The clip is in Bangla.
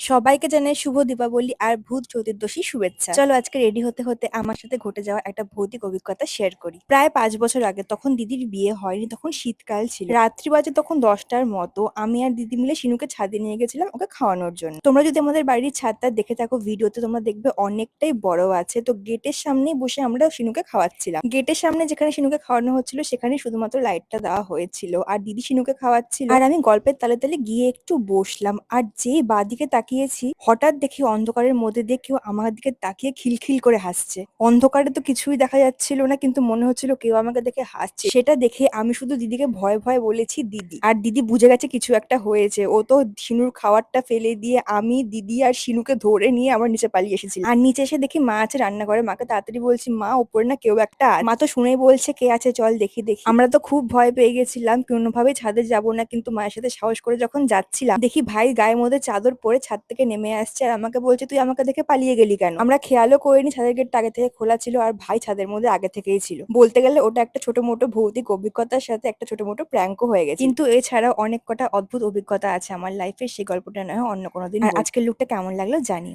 সবাইকে জানাই শুভ দীপাবলি আর ভূত চতুর্দশী শুভেচ্ছা। চলো আজকে রেডি হতে হতে আমার সাথে ঘটে যাওয়া একটা ভৌতিক অভিজ্ঞতা শেয়ার করি। প্রায় পাঁচ বছর আগে তখন দিদির বিয়ে হয়নি, তখন শীতকাল ছিল। রাত্রি বাজে তখন দশটার মতো আমি আর দিদি মিলে শিনুকে ছাদে নিয়ে গেছিলাম ওকে খাওয়ানোর জন্য। তোমরা যদি আমাদের বাড়ির ছাদটা দেখে থাকো ভিডিওতে, তোমরা দেখবে অনেকটাই বড় আছে। তো গেটের সামনেই বসে আমরা শিনুকে খাওয়াচ্ছিলাম। গেটের সামনে যেখানে শিনুকে খাওয়ানো হচ্ছিল, সেখানে শুধুমাত্র লাইটটা দেওয়া হয়েছিল। আর দিদি শিনুকে খাওয়াচ্ছিল। আর আমি গল্পের তালে তালে গিয়ে একটু বসলাম। আর যে বাদিকে তাকিয়েছি, হঠাৎ দেখি অন্ধকারের মধ্যে দিয়ে কেউ আমার দিকে তাকিয়ে খিলখিল করে হাসছে। অন্ধকারে তো কিছুই দেখা যাচ্ছিল না, কিন্তু মনে হচ্ছিল কেউ আমাকে দেখে হাসছে। সেটা দেখে আমি শুধু দিদিকে ভয় ভয় বলেছি, দিদি। আর দিদি বুঝে গেছে কিছু একটা হয়েছে। ও তো শিনুর খাবারটা ফেলে দিয়ে আমি, দিদি আর শিনুকে ধরে নিয়ে আমার নিচে পালিয়ে এসেছি আর নিচে এসে দেখি মা আছে রান্না করে মাকে তাড়াতাড়ি বলছি, মা, ওপরে না কেউ একটা মা তো শুনেই বলছে, কে আছে? চল দেখি দেখি। আমরা তো খুব ভয় পেয়ে গেছিলাম। কোনোভাবেই ছাদে যাব না, কিন্তু মায়ের সাথে সাহস করে যখন যাচ্ছিলাম, দেখি ভাই গায়ের মধ্যে চাদর পরে ছাদ থেকে নেমে আসছে আর আমাকে বলছে তুই আমাকে দেখে পালিয়ে গেলি কেন? আমরা খেয়ালও করিনি ছাদের গেটটা আগে থেকে খোলা ছিল আর ভাই ছাদের মধ্যে আগে থেকেই ছিল। বলতে গেলে ওটা একটা ছোট মোটো ভৌতিক অভিজ্ঞতার সাথে একটা ছোট মোটো প্র্যাঙ্কও হয়ে গেছে। কিন্তু এছাড়াও অনেক কটা অদ্ভুত অভিজ্ঞতা আছে আমার লাইফে সেই গল্পটা নয় অন্য কোনো দিন আজকের লুকটা কেমন লাগল জানিও।